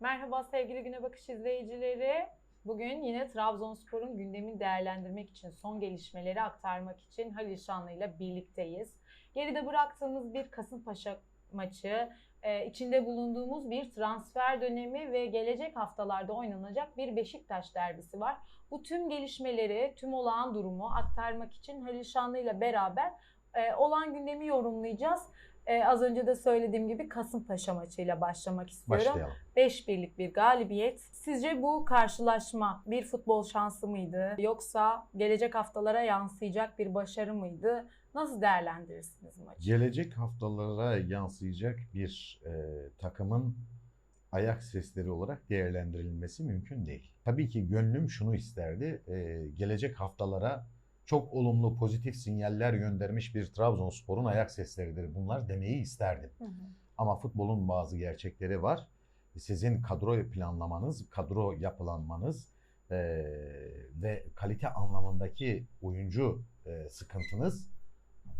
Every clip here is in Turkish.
Merhaba sevgili Güne Bakış izleyicileri. Bugün yine Trabzonspor'un gündemini değerlendirmek için, son gelişmeleri aktarmak için Halil Şanlı ile birlikteyiz. Geride bıraktığımız bir Kasımpaşa maçı, e, içinde bulunduğumuz bir transfer dönemi ve gelecek haftalarda oynanacak bir Beşiktaş derbisi var. Bu tüm gelişmeleri, tüm olağan durumu aktarmak için Halil Şanlı ile beraber e, olan gündemi yorumlayacağız. E, az önce de söylediğim gibi Kasımpaşa maçıyla başlamak istiyorum. Başlayalım. 5 birlik bir galibiyet. Sizce bu karşılaşma bir futbol şansı mıydı yoksa gelecek haftalara yansıyacak bir başarı mıydı? Nasıl değerlendirirsiniz maçı? Gelecek haftalara yansıyacak bir e, takımın ayak sesleri olarak değerlendirilmesi mümkün değil. Tabii ki gönlüm şunu isterdi. e, gelecek haftalara çok olumlu pozitif sinyaller göndermiş bir Trabzonspor'un ayak sesleridir bunlar demeyi isterdim. Hı hı. Ama futbolun bazı gerçekleri var. Sizin kadro planlamanız, kadro yapılanmanız e, ve kalite anlamındaki oyuncu e, sıkıntınız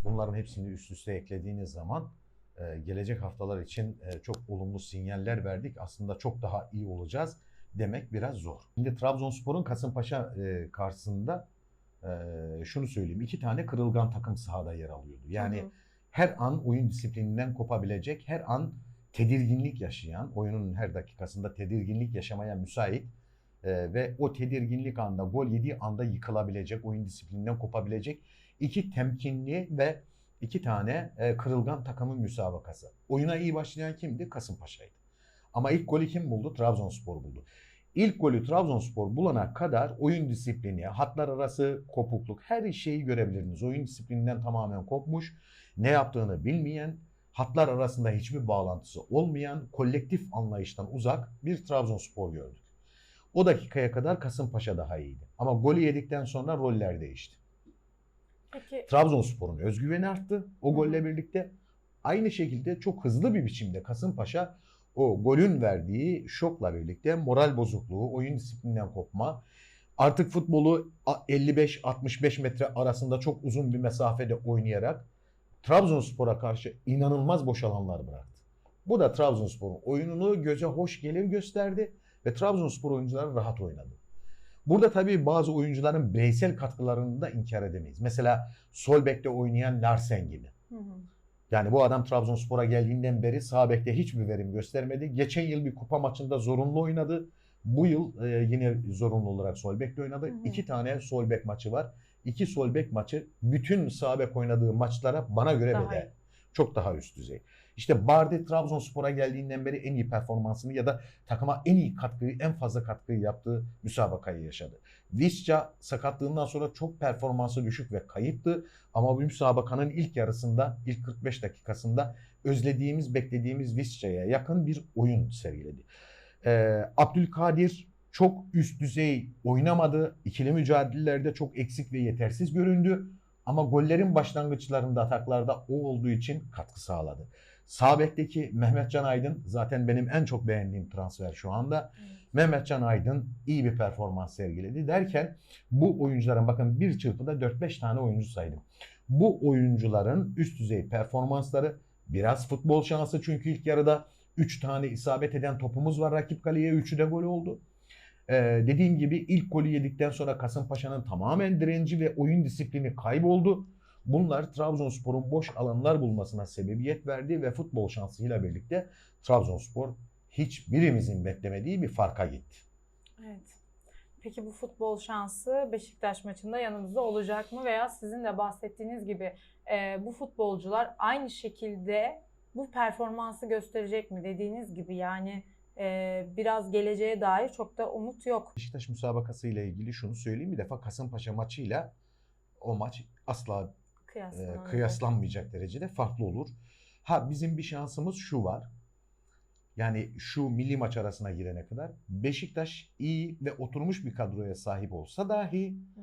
bunların hepsini üst üste eklediğiniz zaman e, gelecek haftalar için e, çok olumlu sinyaller verdik. Aslında çok daha iyi olacağız demek biraz zor. Şimdi Trabzonspor'un Kasımpaşa e, karşısında e, şunu söyleyeyim. iki tane kırılgan takım sahada yer alıyordu. Yani Hı hı. her an oyun disiplininden kopabilecek, her an tedirginlik yaşayan, oyunun her dakikasında tedirginlik yaşamaya müsait e, ve o tedirginlik anda, gol yediği anda yıkılabilecek, oyun disiplininden kopabilecek iki temkinli ve iki tane e, kırılgan takımın müsabakası. Oyuna iyi başlayan kimdi? Kasımpaşa'ydı. Ama ilk golü kim buldu? Trabzonspor buldu. İlk golü Trabzonspor bulana kadar oyun disiplini, hatlar arası kopukluk her şeyi görebilirdiniz. Oyun disiplininden tamamen kopmuş, ne yaptığını bilmeyen, hatlar arasında hiçbir bağlantısı olmayan, kolektif anlayıştan uzak bir Trabzonspor gördük. O dakikaya kadar Kasımpaşa daha iyiydi. Ama golü yedikten sonra roller değişti. Peki Trabzonspor'un özgüveni arttı o golle birlikte. Aynı şekilde çok hızlı bir biçimde Kasımpaşa o golün verdiği şokla birlikte moral bozukluğu, oyun disiplinden kopma, artık futbolu 55-65 metre arasında çok uzun bir mesafede oynayarak Trabzonspor'a karşı inanılmaz boş alanlar bıraktı. Bu da Trabzonspor'un oyununu göze hoş gelir gösterdi ve Trabzonspor oyuncuları rahat oynadı. Burada tabii bazı oyuncuların bireysel katkılarını da inkar edemeyiz. Mesela sol bekte oynayan Larsen gibi. Hı hı. Yani bu adam Trabzonspor'a geldiğinden beri sağ bekte hiçbir verim göstermedi. Geçen yıl bir kupa maçında zorunlu oynadı. Bu yıl e, yine zorunlu olarak sol bekte oynadı. Hı hı. İki tane sol bek maçı var. İki sol bek maçı bütün sağ bek oynadığı maçlara bana göre Daha bedel. iyi. Çok daha üst düzey. İşte Bardi Trabzonspor'a geldiğinden beri en iyi performansını ya da takıma en iyi katkıyı, en fazla katkıyı yaptığı müsabakayı yaşadı. Visca sakatlığından sonra çok performansı düşük ve kayıptı. Ama bu müsabakanın ilk yarısında, ilk 45 dakikasında özlediğimiz, beklediğimiz Visca'ya yakın bir oyun sergiledi. Ee, Abdülkadir çok üst düzey oynamadı. İkili mücadelelerde çok eksik ve yetersiz göründü. Ama gollerin başlangıçlarında, ataklarda o olduğu için katkı sağladı. Sağ bekteki Mehmetcan Aydın zaten benim en çok beğendiğim transfer şu anda. Evet. Mehmetcan Aydın iyi bir performans sergiledi derken bu oyuncuların bakın bir çırpıda 4-5 tane oyuncu saydım. Bu oyuncuların üst düzey performansları biraz futbol şansı çünkü ilk yarıda 3 tane isabet eden topumuz var rakip kaleye 3'ü de gol oldu. Ee, dediğim gibi ilk golü yedikten sonra Kasımpaşa'nın tamamen direnci ve oyun disiplini kayboldu. Bunlar Trabzonspor'un boş alanlar bulmasına sebebiyet verdi ve futbol şansıyla birlikte Trabzonspor hiçbirimizin beklemediği bir farka gitti. Evet. Peki bu futbol şansı Beşiktaş maçında yanımızda olacak mı veya sizin de bahsettiğiniz gibi e, bu futbolcular aynı şekilde bu performansı gösterecek mi dediğiniz gibi yani e, biraz geleceğe dair çok da umut yok. Beşiktaş müsabakası ile ilgili şunu söyleyeyim. Bir defa Kasımpaşa maçıyla o maç asla e, Kıyaslanacak. kıyaslanmayacak derecede farklı olur. Ha bizim bir şansımız şu var. Yani şu milli maç arasına girene kadar Beşiktaş iyi ve oturmuş bir kadroya sahip olsa dahi Hı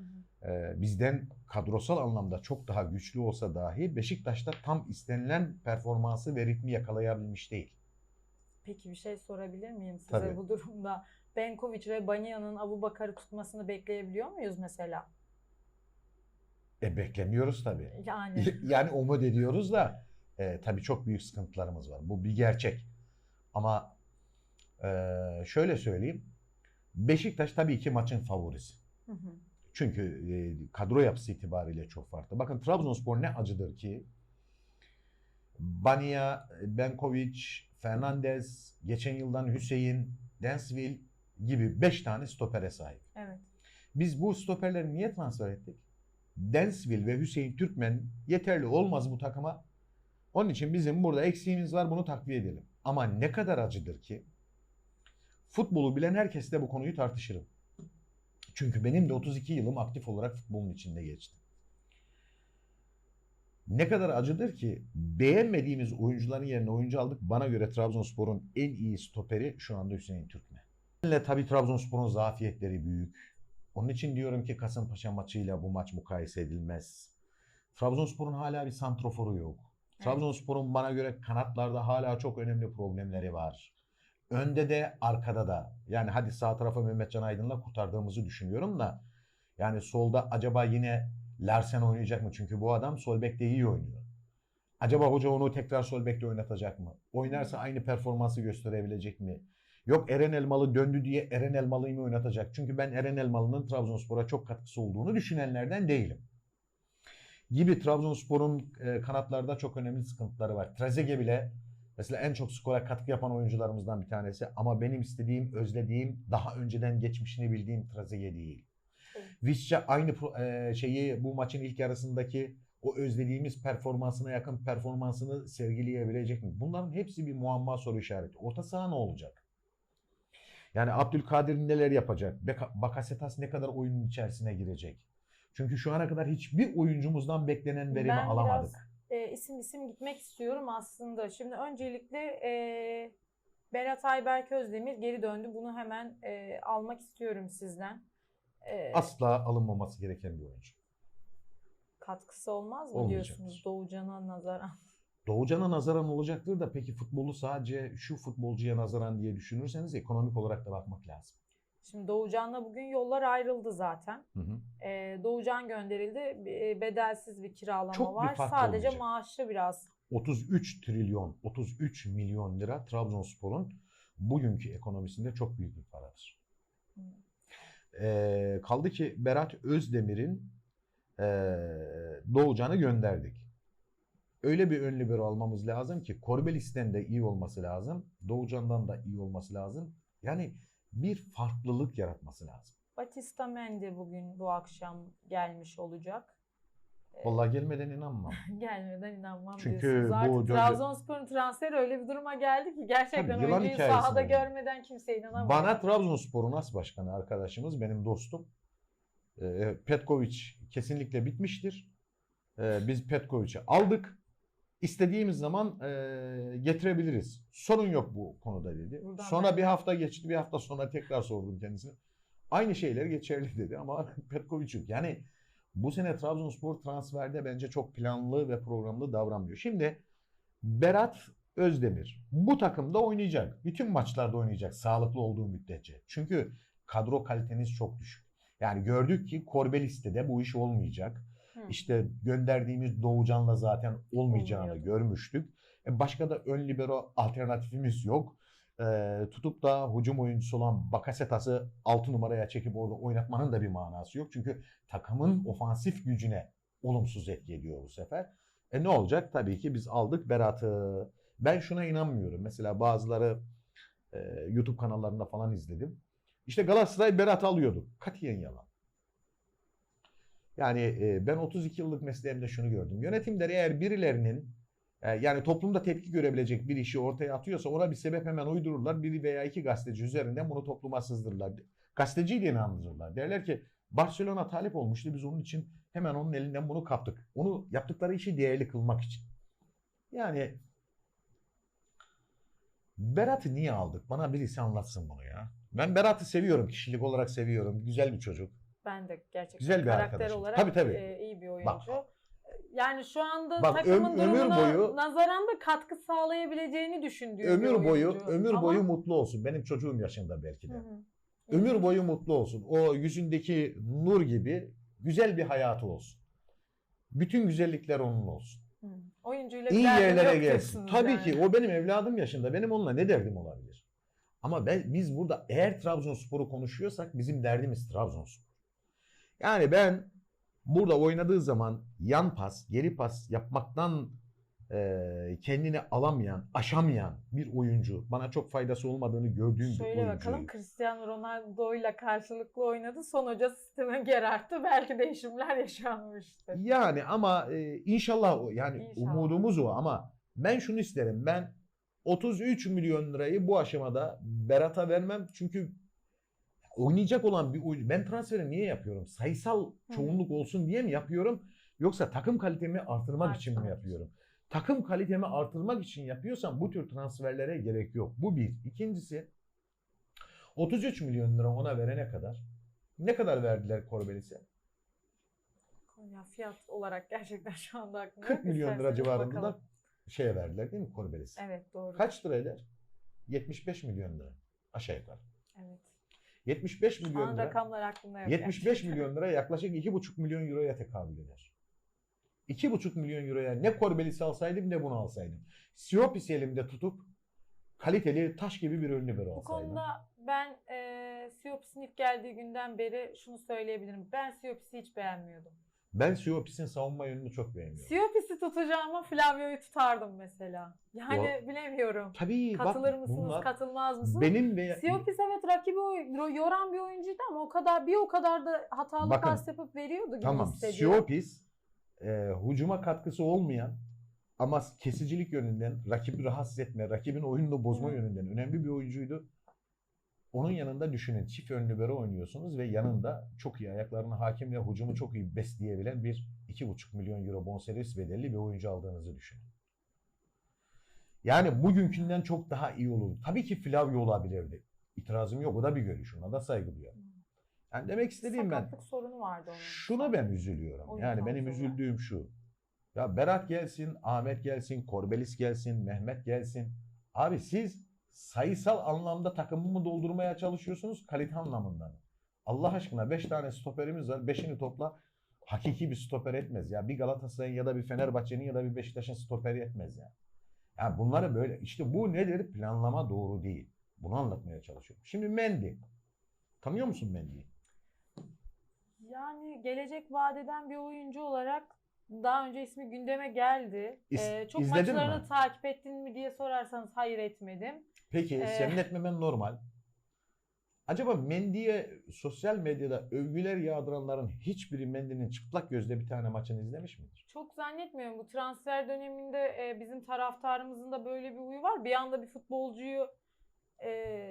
hı. e, bizden kadrosal anlamda çok daha güçlü olsa dahi Beşiktaş'ta tam istenilen performansı ve ritmi yakalayabilmiş değil. Peki bir şey sorabilir miyim size Tabii. bu durumda? Benkovic ve Banya'nın Abu Bakar'ı tutmasını bekleyebiliyor muyuz mesela? E beklemiyoruz tabii. Yani yani umut ediyoruz da e, tabii çok büyük sıkıntılarımız var. Bu bir gerçek. Ama Ee, şöyle söyleyeyim. Beşiktaş tabii ki maçın favorisi. Hı hı. Çünkü e, kadro yapısı itibariyle çok farklı. Bakın Trabzonspor ne acıdır ki Bania, Benkovic, Fernandez, geçen yıldan Hüseyin, Densville gibi 5 tane stopere sahip. Evet. Biz bu stoperleri niye transfer ettik? Densville ve Hüseyin Türkmen yeterli olmaz bu takıma. Onun için bizim burada eksiğimiz var bunu takviye edelim. Ama ne kadar acıdır ki futbolu bilen herkesle bu konuyu tartışırım. Çünkü benim de 32 yılım aktif olarak futbolun içinde geçti. Ne kadar acıdır ki beğenmediğimiz oyuncuların yerine oyuncu aldık. Bana göre Trabzonspor'un en iyi stoperi şu anda Hüseyin Türkmen. Tabii Trabzonspor'un zafiyetleri büyük. Onun için diyorum ki Kasımpaşa maçıyla bu maç mukayese edilmez. Trabzonspor'un hala bir santroforu yok. Trabzonspor'un bana göre kanatlarda hala çok önemli problemleri var. Önde de arkada da. Yani hadi sağ tarafa Mehmetcan Aydın'la kurtardığımızı düşünüyorum da. Yani solda acaba yine Larsen oynayacak mı? Çünkü bu adam sol bekte iyi oynuyor. Acaba hoca onu tekrar sol bekte oynatacak mı? Oynarsa aynı performansı gösterebilecek mi? Yok Eren Elmalı döndü diye Eren Elmalı'yı mı oynatacak? Çünkü ben Eren Elmalı'nın Trabzonspor'a çok katkısı olduğunu düşünenlerden değilim. Gibi Trabzonspor'un e, kanatlarda çok önemli sıkıntıları var. Trezeguet bile mesela en çok skora katkı yapan oyuncularımızdan bir tanesi. Ama benim istediğim, özlediğim, daha önceden geçmişini bildiğim Trezeguet değil. Visca aynı e, şeyi bu maçın ilk yarısındaki o özlediğimiz performansına yakın performansını sergileyebilecek mi? Bunların hepsi bir muamma soru işareti. Orta saha ne olacak? Yani Abdülkadir neler yapacak? Bakasetas ne kadar oyunun içerisine girecek? Çünkü şu ana kadar hiçbir oyuncumuzdan beklenen verimi Ben alamadık. biraz e, isim isim gitmek istiyorum aslında. Şimdi öncelikle e, Berat Ayberk Özdemir geri döndü. Bunu hemen e, almak istiyorum sizden. E, Asla alınmaması gereken bir oyuncu. katkısı olmaz mı diyorsunuz Doğucan'a nazaran? Doğucan'a nazaran olacaktır da peki futbolu sadece şu futbolcuya nazaran diye düşünürseniz ekonomik olarak da bakmak lazım. Şimdi Doğucan'la bugün yollar ayrıldı zaten. Hı hı. E, Doğucan gönderildi. E, bedelsiz bir kiralama Çok bir var. fark Sadece olmayacak. maaşlı biraz. 33 trilyon, 33 milyon lira Trabzonspor'un bugünkü ekonomisinde çok büyük bir paradır. Hı. Ee, kaldı ki Berat Özdemir'in ee, Doğucan'ı gönderdik. Öyle bir ön libero almamız lazım ki Korbelis'ten de iyi olması lazım. Doğucan'dan da iyi olması lazım. Yani bir farklılık yaratması lazım. Batista Mendy bugün bu akşam gelmiş olacak. Vallahi gelmeden inanmam. Gelmeden inanmam Çünkü diyorsunuz. bu Artık Jojo- Trabzonspor'un transferi öyle bir duruma geldi ki gerçekten Tabii, oyuncuyu sahada bu. görmeden kimse inanamıyor. Bana Trabzonspor'un as başkanı arkadaşımız, benim dostum. e, Petkovic kesinlikle bitmiştir. E, biz Petkovic'i aldık. İstediğimiz zaman e, getirebiliriz. Sorun yok bu konuda dedi. Buradan sonra ben- bir hafta geçti. Bir hafta sonra tekrar sordum kendisine. Aynı şeyler geçerli dedi ama Petkovic yok. Yani bu sene Trabzonspor transferde bence çok planlı ve programlı davranmıyor. Şimdi Berat Özdemir bu takımda oynayacak. Bütün maçlarda oynayacak sağlıklı olduğu müddetçe. Çünkü kadro kaliteniz çok düşük. Yani gördük ki Korbelis'te de bu iş olmayacak. Hı. İşte gönderdiğimiz Doğucan'la zaten olmayacağını Olmuyordu. görmüştük. E başka da ön libero alternatifimiz yok. E, tutup da hücum oyuncusu olan Bakasetas'ı 6 numaraya çekip orada oynatmanın da bir manası yok. Çünkü takımın ofansif gücüne olumsuz etki ediyor bu sefer. E ne olacak? Tabii ki biz aldık Berat'ı. Ben şuna inanmıyorum. Mesela bazıları e, YouTube kanallarında falan izledim. İşte Galatasaray Berat alıyordu. Katiyen yalan. Yani ben 32 yıllık mesleğimde şunu gördüm. Yönetimler eğer birilerinin yani toplumda tepki görebilecek bir işi ortaya atıyorsa ona bir sebep hemen uydururlar. Biri veya iki gazeteci üzerinden bunu topluma sızdırırlar. Gazeteciyi de inandırırlar. Derler ki Barcelona talip olmuştu. Biz onun için hemen onun elinden bunu kaptık. Onu yaptıkları işi değerli kılmak için. Yani Berat'ı niye aldık? Bana birisi anlatsın bunu ya. Ben Berat'ı seviyorum. Kişilik olarak seviyorum. Güzel bir çocuk. Ben de gerçekten Güzel bir karakter arkadaşım. olarak Tabii, tabii. e, iyi bir oyuncu. Bak. Yani şu anda Bak, takımın öm- ömür boyu- nazaran da katkı sağlayabileceğini düşündüğüm Ömür boyu oyuncu. ömür Ama- boyu mutlu olsun. Benim çocuğum yaşında belki de. Hı hı. Ömür boyu mutlu olsun. O yüzündeki nur gibi güzel bir hayatı olsun. Bütün güzellikler onun olsun. Hı. Oyuncuyla İyi yerlere gelsin. Tabii yani. ki o benim evladım yaşında. Benim onunla ne derdim olabilir? Ama ben, biz burada eğer Trabzonspor'u konuşuyorsak bizim derdimiz Trabzonspor. Yani ben burada oynadığı zaman yan pas, geri pas yapmaktan e, kendini alamayan, aşamayan bir oyuncu. Bana çok faydası olmadığını gördüğüm bir Şöyle oyuncu. bakalım Cristiano Ronaldo ile karşılıklı oynadı. Son hoca Steven Gerrard'tı. Belki değişimler yaşanmıştır. Yani ama e, inşallah o yani İnşallah. umudumuz o ama ben şunu isterim. Ben 33 milyon lirayı bu aşamada Berat'a vermem çünkü oynayacak olan bir oyuncu. Ben transferi niye yapıyorum? Sayısal çoğunluk olsun diye mi yapıyorum? Yoksa takım kalitemi artırmak için mi yapıyorum? Takım kalitemi artırmak için yapıyorsam bu tür transferlere gerek yok. Bu bir. İkincisi 33 milyon lira ona verene kadar ne kadar verdiler Korbelis'e? Ya fiyat olarak gerçekten şu anda aklımda 40 yok. milyon lira civarında bakalım. şeye verdiler değil mi Korbelis'e? Evet doğru. Kaç lira eder? 75 milyon lira aşağı yukarı. Evet. 75 Şu milyon an lira. rakamlar aklımda yok. 75 gerçekten. milyon lira yaklaşık 2,5 milyon euroya tekabül eder. 2,5 milyon euroya ne Korbelis'i alsaydım ne bunu alsaydım. Siopis'i elimde tutup kaliteli taş gibi bir bir Bu alsaydım. konuda ben e, Siopis'in ilk geldiği günden beri şunu söyleyebilirim. Ben Siopis'i hiç beğenmiyordum. Ben Siopis'in savunma yönünü çok beğeniyorum. Siopis'i tutacağıma Flavio'yu tutardım mesela. Yani bilemiyorum. Tabii Katılır bak mısınız, bunlar katılmaz mısınız? benim ve Siopis evet rakibi yoran bir oyuncuydu ama o kadar bir o kadar da hatalı Bakın, pas yapıp veriyordu gibi Tamam. hissediyorum. Siopis e, hucuma katkısı olmayan ama kesicilik yönünden, rakibi rahatsız etme, rakibin oyununu bozma Hı. yönünden önemli bir oyuncuydu. Onun yanında düşünün çift ön libero oynuyorsunuz ve yanında çok iyi ayaklarına hakim ve hucumu çok iyi besleyebilen bir 2,5 milyon euro bonservis bedelli bir oyuncu aldığınızı düşünün. Yani bugünkünden çok daha iyi olur. Tabii ki Flavio olabilirdi. İtirazım yok. O da bir görüş. Ona da saygı duyuyorum. Yani demek istediğim ben Sakatlık sorunu vardı onun. şuna ben üzülüyorum. Oyun Yani benim üzüldüğüm şu. Ya Berat gelsin, Ahmet gelsin, Korbelis gelsin, Mehmet gelsin. Abi siz sayısal anlamda takımımı doldurmaya çalışıyorsunuz, kalite anlamında mı? Allah aşkına 5 tane stoperimiz var. 5'ini topla. Hakiki bir stoper etmez ya. Bir Galatasaray'ın ya da bir Fenerbahçe'nin ya da bir Beşiktaş'ın stoperi etmez ya. Yani bunları böyle işte bu nedir? Planlama doğru değil. Bunu anlatmaya çalışıyorum. Şimdi Mendy. Tanıyor musun Mendy'yi? Yani gelecek vadeden bir oyuncu olarak daha önce ismi gündeme geldi. İz- Ee, çok izledin maçlarını mi? takip ettin mi diye sorarsanız hayır etmedim. Peki Ee, senin etmemen normal. Acaba Mendy'ye sosyal medyada övgüler yağdıranların hiçbiri Mendy'nin çıplak gözle bir tane maçını izlemiş midir? Çok zannetmiyorum bu transfer döneminde e, bizim taraftarımızın da böyle bir huyu var. Bir anda bir futbolcuyu e,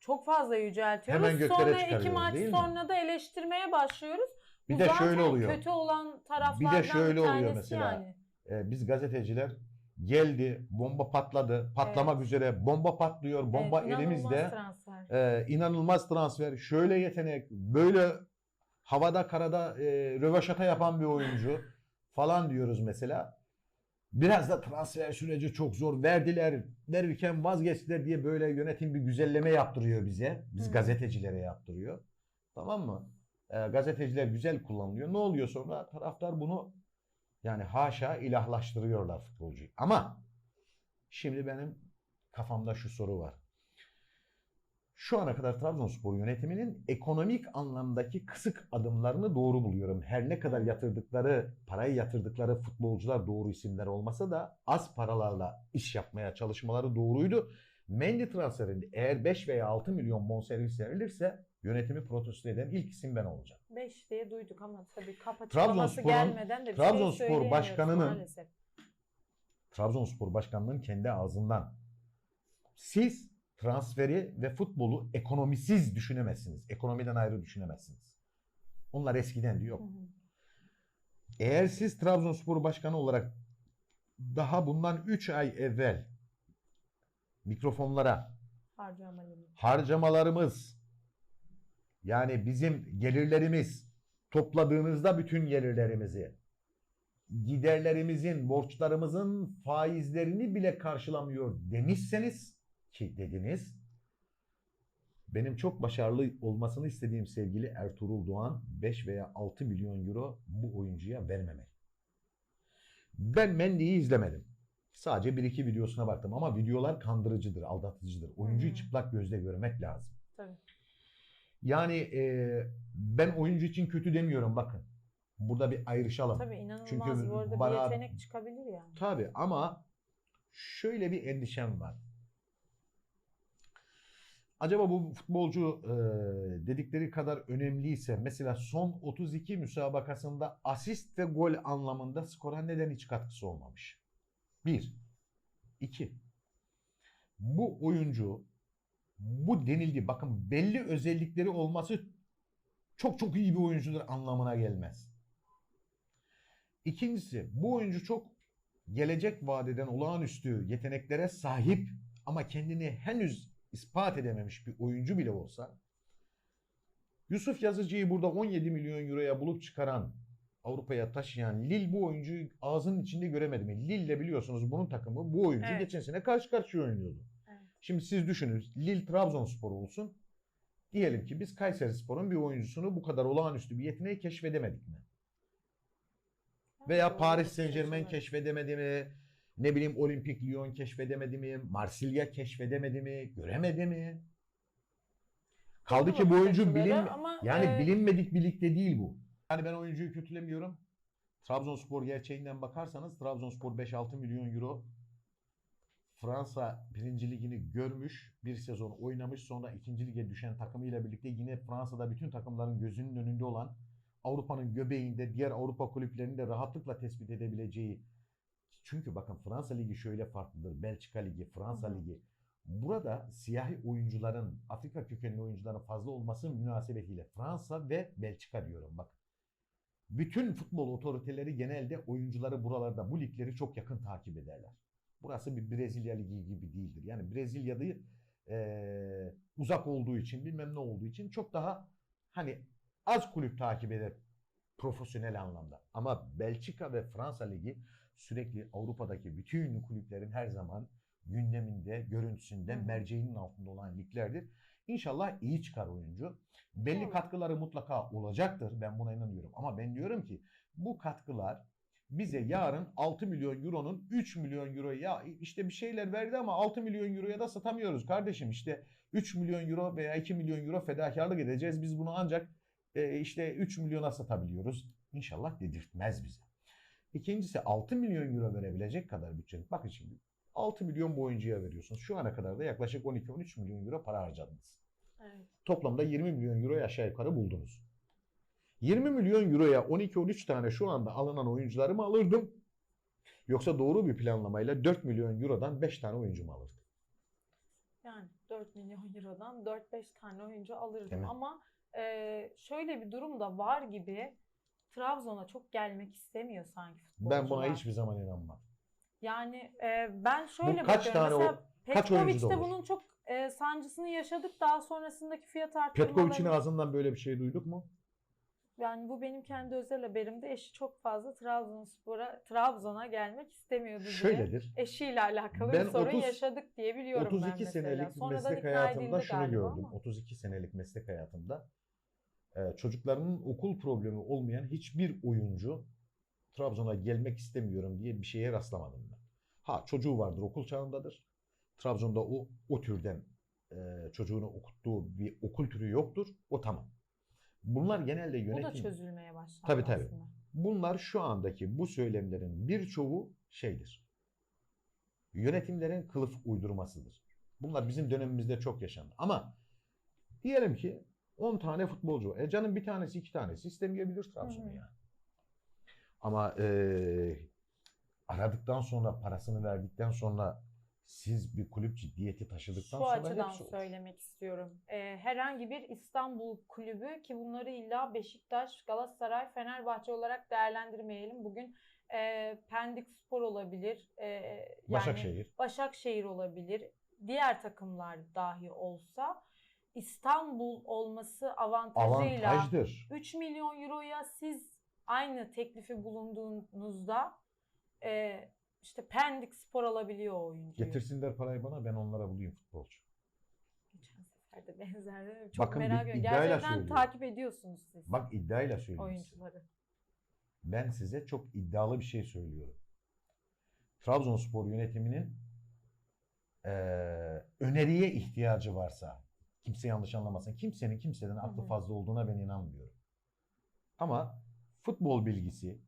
çok fazla yüceltiyoruz. Hemen sonra iki maç sonra da eleştirmeye başlıyoruz. Bir Bu de zaten şöyle oluyor. kötü olan taraflardan şöyle oluyor tanesi mesela. Yani. Ee, biz gazeteciler geldi, bomba patladı, patlamak üzere, bomba patlıyor, bomba Evet, inanılmaz elimizde. transfer. Ee, inanılmaz transfer, şöyle yetenek, böyle havada karada e, rövaşata yapan bir oyuncu falan diyoruz mesela. Biraz da transfer süreci çok zor. Verdiler, verirken vazgeçtiler diye böyle yönetim bir güzelleme yaptırıyor bize. Biz Hı. gazetecilere yaptırıyor. Tamam mı? Ee, gazeteciler güzel kullanılıyor. Ne oluyor sonra? Taraftar bunu yani haşa ilahlaştırıyorlar futbolcuyu. Ama şimdi benim kafamda şu soru var. Şu ana kadar Trabzonspor yönetiminin ekonomik anlamdaki kısık adımlarını doğru buluyorum. Her ne kadar yatırdıkları, parayı yatırdıkları futbolcular doğru isimler olmasa da az paralarla iş yapmaya çalışmaları doğruydu. Mendy transferinde eğer 5 veya 6 milyon bonservis verilirse yönetimi protesto eden ilk isim ben olacağım. 5 diye duyduk ama tabii kap açıklaması Trabzonspor'un- gelmeden de bir Trabzonspor şey başkanının- maalesef. Trabzonspor Başkanlığı'nın kendi ağzından. Siz transferi ve futbolu ekonomisiz düşünemezsiniz. Ekonomiden ayrı düşünemezsiniz. Onlar eskiden diyor. Hı hı. Eğer siz Trabzonspor Başkanı olarak daha bundan 3 ay evvel mikrofonlara harcamalarımız yani bizim gelirlerimiz topladığınızda bütün gelirlerimizi giderlerimizin, borçlarımızın faizlerini bile karşılamıyor demişseniz ki dediniz benim çok başarılı olmasını istediğim sevgili Ertuğrul Doğan 5 veya 6 milyon euro bu oyuncuya vermemeli. Ben Mendy'yi izlemedim. Sadece bir iki videosuna baktım ama videolar kandırıcıdır, aldatıcıdır. Oyuncuyu Hı. çıplak gözle görmek lazım. Tabii. Yani e, ben oyuncu için kötü demiyorum bakın. Burada bir ayrışalım. Tabii inanılmaz Çünkü bu arada bana- bir yetenek çıkabilir yani. Tabii ama şöyle bir endişem var. Acaba bu futbolcu e, dedikleri kadar önemliyse mesela son 32 müsabakasında asist ve gol anlamında skora neden hiç katkısı olmamış? Bir. İki. Bu oyuncu bu denildi. Bakın belli özellikleri olması çok çok iyi bir oyuncudur anlamına gelmez. İkincisi bu oyuncu çok gelecek vadeden olağanüstü yeteneklere sahip ama kendini henüz ispat edememiş bir oyuncu bile olsa Yusuf Yazıcı'yı burada 17 milyon euroya bulup çıkaran Avrupa'ya taşıyan Lille bu oyuncuyu ağzının içinde göremedi mi? Lille biliyorsunuz bunun takımı bu oyuncu Evet. geçen sene karşı karşıya oynuyordu. Şimdi siz düşünün Lille Trabzonspor olsun. Diyelim ki biz Kayserispor'un bir oyuncusunu bu kadar olağanüstü bir yeteneği keşfedemedik mi? Veya Paris Saint Germain keşfedemedi mi? Ne bileyim Olimpik Lyon keşfedemedi mi? Marsilya keşfedemedi mi? Göremedi mi? Kaldı ki bu oyuncu bilin ama, yani e, bilinmedik birlikte değil bu. Yani ben oyuncuyu kötülemiyorum. Trabzonspor gerçeğinden bakarsanız Trabzonspor 5-6 milyon euro Fransa 1. ligini görmüş. Bir sezon oynamış. Sonra 2. lige düşen takımıyla birlikte yine Fransa'da bütün takımların gözünün önünde olan Avrupa'nın göbeğinde diğer Avrupa kulüplerinin de rahatlıkla tespit edebileceği çünkü bakın Fransa Ligi şöyle farklıdır. Belçika Ligi, Fransa. Ligi. Burada siyahi oyuncuların, Afrika kökenli oyuncuların fazla olması münasebetiyle Fransa ve Belçika diyorum bak. Bütün futbol otoriteleri genelde oyuncuları buralarda, bu ligleri çok yakın takip ederler. Burası bir Brezilya Ligi gibi değildir. Yani Brezilya'da eee, uzak olduğu için, bilmem ne olduğu için çok daha hani az kulüp takip eder profesyonel anlamda. Ama Belçika ve Fransa Ligi sürekli Avrupa'daki bütün kulüplerin her zaman gündeminde, görüntüsünde, merceğinin altında olan liglerdir. İnşallah iyi çıkar oyuncu. Belli katkıları mutlaka olacaktır. Ben buna inanıyorum. Ama ben diyorum ki bu katkılar bize yarın 6 milyon euronun 3 milyon euro ya işte bir şeyler verdi ama 6 milyon euroya da satamıyoruz kardeşim. İşte 3 milyon euro veya 2 milyon euro fedakarlık edeceğiz. Biz bunu ancak e, işte 3 milyona satabiliyoruz. İnşallah dedirtmez bize. İkincisi 6 milyon euro verebilecek kadar bütçe. Bakın şimdi 6 milyon bu oyuncuya veriyorsunuz. Şu ana kadar da yaklaşık 12-13 milyon euro para harcadınız. Evet. Toplamda 20 milyon euroyu aşağı yukarı buldunuz. 20 milyon euroya 12-13 tane şu anda alınan oyuncuları mı alırdım? Yoksa doğru bir planlamayla 4 milyon eurodan 5 tane oyuncu mu alırdım? Yani 4 milyon eurodan 4-5 tane oyuncu alırdım ama e, şöyle bir durum da var gibi Trabzon'a çok gelmek istemiyor sanki futbolcular. Ben buna hiçbir zaman inanmam. Yani e, ben şöyle kaç bakıyorum. tane o- Mesela kaç oyuncu da olur? bunun çok e, sancısını yaşadık. Daha sonrasındaki fiyat arttırmaları. Petkovic'in ağzından böyle bir şey duyduk mu? Yani bu benim kendi özel haberimde. Eşi çok fazla Trabzonspor'a, Trabzon'a gelmek istemiyordu diye. Şöyledir. Eşiyle alakalı Ben bir sorun 30 yaşadık diye biliyorum ben 32 mesela. senelik Sonradan meslek hayatımda şunu gördüm. ama. 32 senelik meslek hayatımda e, çocuklarının okul problemi olmayan hiçbir oyuncu Trabzon'a gelmek istemiyorum diye bir şeye rastlamadım ben. Ha çocuğu vardır okul çağındadır. Trabzon'da o o türden e, çocuğunu okuttuğu bir okul türü yoktur. O tamam. Bunlar genelde Bu da yönetim. çözülmeye başlandı Tabii, tabii. aslında. Bunlar şu andaki bu söylemlerin birçoğu şeydir. Yönetimlerin kılıf uydurmasıdır. Bunlar bizim dönemimizde çok yaşandı. Ama diyelim ki 10 tane futbolcu. var. E canım bir tanesi iki tanesi istemeyebilir Trabzon'u yani. Ama eee, aradıktan sonra parasını verdikten sonra siz bir kulüp ciddiyeti taşıdıktan Şu sonra açıdan hepsi olur. söylemek istiyorum. Ee, herhangi bir İstanbul kulübü ki bunları illa Beşiktaş, Galatasaray, Fenerbahçe olarak değerlendirmeyelim. Bugün e, Pendik Spor olabilir. E, yani Başakşehir. Başakşehir olabilir. Diğer takımlar dahi olsa İstanbul olması avantajıyla Avantajdır. 3 milyon euroya siz aynı teklifi bulunduğunuzda e, işte Pendik Spor alabiliyor o oyuncuyu. Getirsinler parayı bana ben onlara bulayım futbolcu. Geçen sefer de benzerdi. Çok Bakın merak ediyorum. Gerçekten söylüyorum. takip ediyorsunuz siz Bak iddiayla size. oyuncuları. Ben size çok iddialı bir şey söylüyorum. Trabzonspor yönetiminin eee, öneriye ihtiyacı varsa kimse yanlış anlamasın. Kimsenin kimseden aklı fazla olduğuna ben inanmıyorum. Ama futbol bilgisi,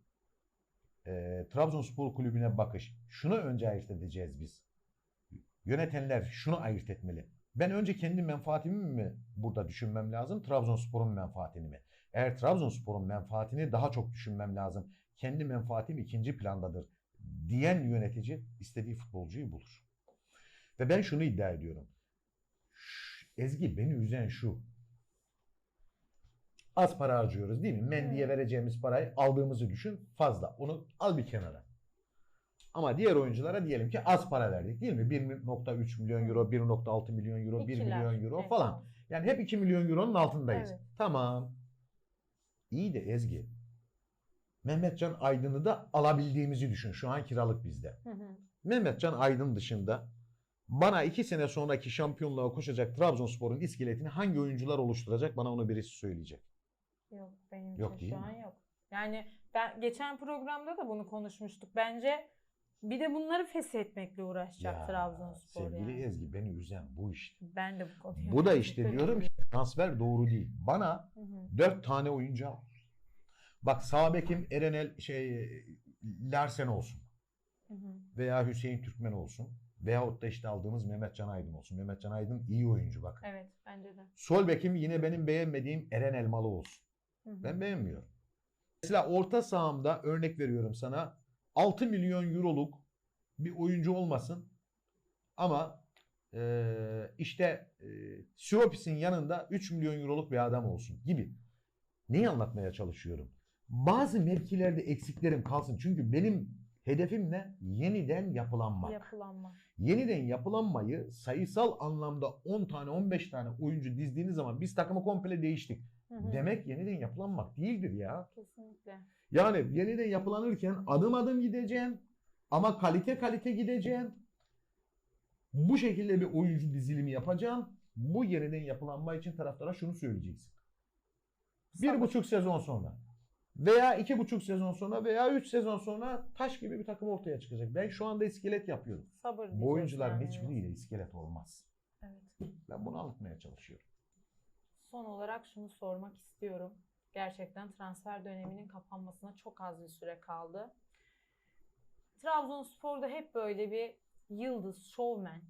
eee Trabzonspor kulübüne bakış. Şunu önce ayırt edeceğiz biz. Yönetenler şunu ayırt etmeli. Ben önce kendi menfaatimi mi burada düşünmem lazım, Trabzonspor'un menfaatini mi? Eğer Trabzonspor'un menfaatini daha çok düşünmem lazım, kendi menfaatim ikinci plandadır diyen yönetici istediği futbolcuyu bulur. Ve ben şunu iddia ediyorum. Ezgi beni üzen şu. Az para harcıyoruz değil mi? Mendy'ye Evet. vereceğimiz parayı aldığımızı düşün fazla. Onu al bir kenara. Ama diğer oyunculara diyelim ki az para verdik değil mi? 1.3 milyon euro, 1.6 milyon euro, 1 İkiler. milyon euro Evet, falan. Yani hep 2 milyon euronun altındayız. Evet. Tamam. İyi de Ezgi. Mehmetcan Aydın'ı da alabildiğimizi düşün. Şu an kiralık bizde. Hı hı. Mehmetcan Aydın dışında bana iki sene sonraki şampiyonluğa koşacak Trabzonspor'un iskeletini hangi oyuncular oluşturacak bana onu birisi söyleyecek. Yok benim Yok için değil şu mi? an yok. Yani ben geçen programda da bunu konuşmuştuk. Bence bir de bunları feshetmekle uğraşacak Trabzonspor sevgili yani. Ezgi beni üzen bu işte. Ben de bu konuya. Bu da işte diyorum ki transfer doğru değil. Bana Hı hı. dört tane oyuncu al. Bak sağ bekim Erenel şey Larsen olsun. Hı hı. veya Hüseyin Türkmen olsun veyahut da işte aldığımız Mehmet Can Aydın olsun. Mehmet Can Aydın iyi oyuncu bak. Evet bence de. Sol bekim yine benim beğenmediğim Eren Elmalı olsun. Hı hı. Ben beğenmiyorum. Mesela orta sahamda örnek veriyorum sana 6 milyon euroluk bir oyuncu olmasın ama eee, işte eee Siopis'in yanında 3 milyon euroluk bir adam olsun gibi. Neyi anlatmaya çalışıyorum? Bazı mevkilerde eksiklerim kalsın. Çünkü benim hedefim ne? Yeniden yapılanmak. Yapılanma. Yeniden yapılanmayı sayısal anlamda 10 tane 15 tane oyuncu dizdiğiniz zaman biz takımı komple değiştik. Hı hı. Demek yeniden yapılanmak değildir ya. Kesinlikle. Yani yeniden yapılanırken adım adım gideceksin ama kalite kalite gideceksin. Bu şekilde bir oyuncu dizilimi yapacaksın. Bu yeniden yapılanma için taraftara şunu söyleyeceksin. Bir Sabır. buçuk sezon sonra veya iki buçuk sezon sonra veya üç sezon sonra taş gibi bir takım ortaya çıkacak. Ben şu anda iskelet yapıyorum. Sabır Bu oyuncuların yani. hiçbiriyle iskelet olmaz. Evet. Ben bunu anlatmaya çalışıyorum. Son olarak şunu sormak istiyorum. Gerçekten transfer döneminin kapanmasına çok az bir süre kaldı. Trabzonspor'da hep böyle bir yıldız, şovmen.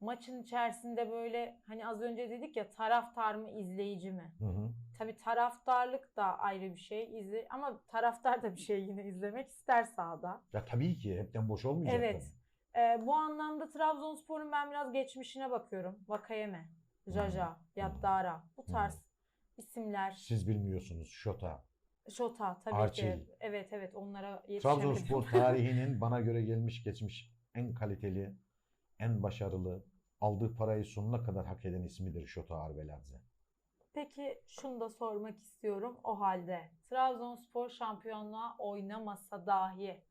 Maçın içerisinde böyle hani az önce dedik ya taraftar mı izleyici mi? Hı hı. Tabii taraftarlık da ayrı bir şey. izle ama taraftar da bir şey yine izlemek ister sahada. Ya tabii ki hepten boş olmayacak. Evet. Ee, bu anlamda Trabzonspor'un ben biraz geçmişine bakıyorum. Vakayeme, Jaja, Yattara bu tarz isimler. Siz bilmiyorsunuz Şota. Şota tabii Arçil. ki. Evet evet onlara yetişemedim. Trabzonspor tarihinin bana göre gelmiş geçmiş en kaliteli, en başarılı, aldığı parayı sonuna kadar hak eden ismidir Şota Arveladze. Peki şunu da sormak istiyorum o halde. Trabzonspor şampiyonluğa oynamasa dahi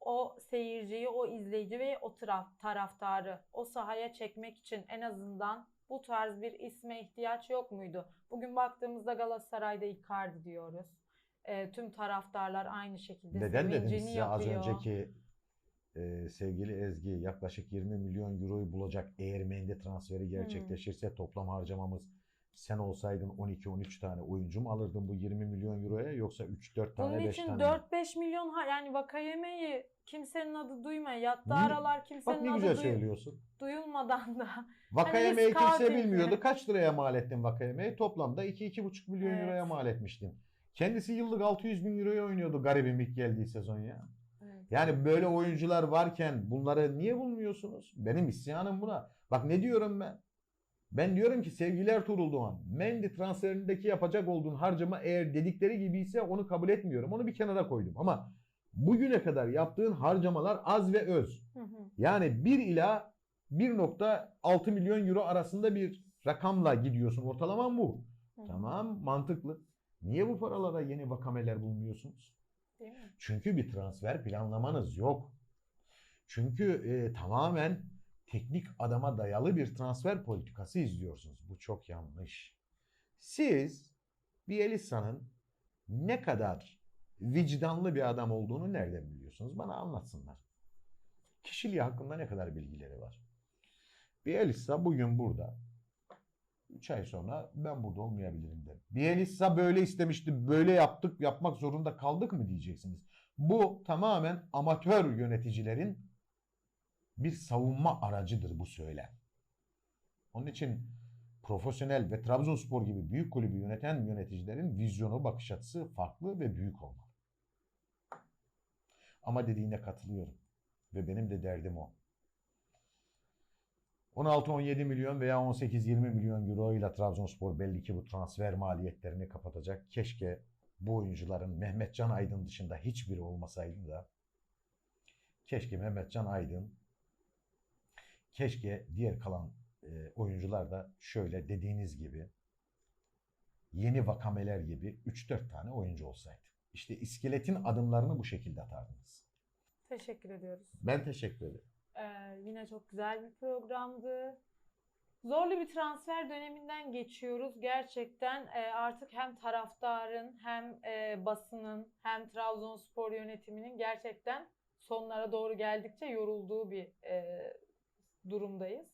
o seyirciyi, o izleyici ve o taraf, taraftarı o sahaya çekmek için en azından bu tarz bir isme ihtiyaç yok muydu? Bugün baktığımızda Galatasaray'da Icardi diyoruz. E, tüm taraftarlar aynı şekilde Neden dedim size az yapıyor. önceki e, sevgili Ezgi yaklaşık 20 milyon euroyu bulacak eğer Mendy transferi gerçekleşirse toplam harcamamız sen olsaydın 12-13 tane oyuncu mu alırdın bu 20 milyon euroya yoksa 3-4 tane Bunun 5 için tane mi? 4-5 milyon yani Vakayeme'yi kimsenin adı duymaya, Yattaralar kimsenin Bak ne adı güzel duy- söylüyorsun. duyulmadan da Vakayeme'yi Hani scout kimse bilmiyordu. etmiyor. Kaç liraya mal ettin Vakayeme'yi? Toplamda 2-2,5 milyon Evet. euroya mal etmiştin. Kendisi yıllık 600 bin euroya oynuyordu garibim ilk geldiği sezon ya. Evet. Yani böyle oyuncular varken bunları niye bulmuyorsunuz? Benim isyanım buna. Bak ne diyorum ben? Ben diyorum ki sevgili Ertuğrul Doğan, Mendy transferindeki yapacak olduğun harcama eğer dedikleri gibi ise onu kabul etmiyorum. Onu bir kenara koydum. Ama bugüne kadar yaptığın harcamalar az ve öz. Hı hı. Yani 1 ila 1.6 milyon euro arasında bir rakamla gidiyorsun. Ortalaman bu. Hı. Tamam mantıklı. Niye bu paralara yeni vakameler bulmuyorsunuz? Değil mi? Çünkü bir transfer planlamanız yok. Çünkü e, tamamen teknik adama dayalı bir transfer politikası izliyorsunuz. Bu çok yanlış. Siz Bielitsa'nın ne kadar vicdanlı bir adam olduğunu nereden biliyorsunuz? Bana anlatsınlar. Kişiliği hakkında ne kadar bilgileri var? Bielsa bugün burada. 3 ay sonra ben burada olmayabilirim der. Bielsa böyle istemişti, böyle yaptık, yapmak zorunda kaldık mı diyeceksiniz. Bu tamamen amatör yöneticilerin bir savunma aracıdır bu söylem. Onun için profesyonel ve Trabzonspor gibi büyük kulübü yöneten yöneticilerin vizyonu, bakış açısı farklı ve büyük olmalı. Ama dediğine katılıyorum. Ve benim de derdim o. 16-17 milyon veya 18-20 milyon euro ile Trabzonspor belli ki bu transfer maliyetlerini kapatacak. Keşke bu oyuncuların Mehmetcan Aydın dışında hiçbiri olmasaydı da keşke Mehmetcan Aydın keşke diğer kalan e, oyuncular da şöyle dediğiniz gibi yeni vakameler gibi 3-4 tane oyuncu olsaydı. İşte iskeletin adımlarını bu şekilde atardınız. Teşekkür ediyoruz. Ben teşekkür ederim. Ee, yine çok güzel bir programdı. Zorlu bir transfer döneminden geçiyoruz. Gerçekten e, artık hem taraftarın hem e, basının hem Trabzonspor yönetiminin gerçekten sonlara doğru geldikçe yorulduğu bir e, durumdayız.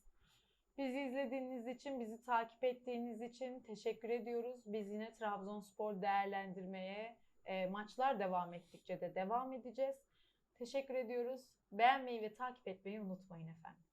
Bizi izlediğiniz için, bizi takip ettiğiniz için teşekkür ediyoruz. Biz yine Trabzonspor değerlendirmeye e, maçlar devam ettikçe de devam edeceğiz. Teşekkür ediyoruz. Beğenmeyi ve takip etmeyi unutmayın efendim.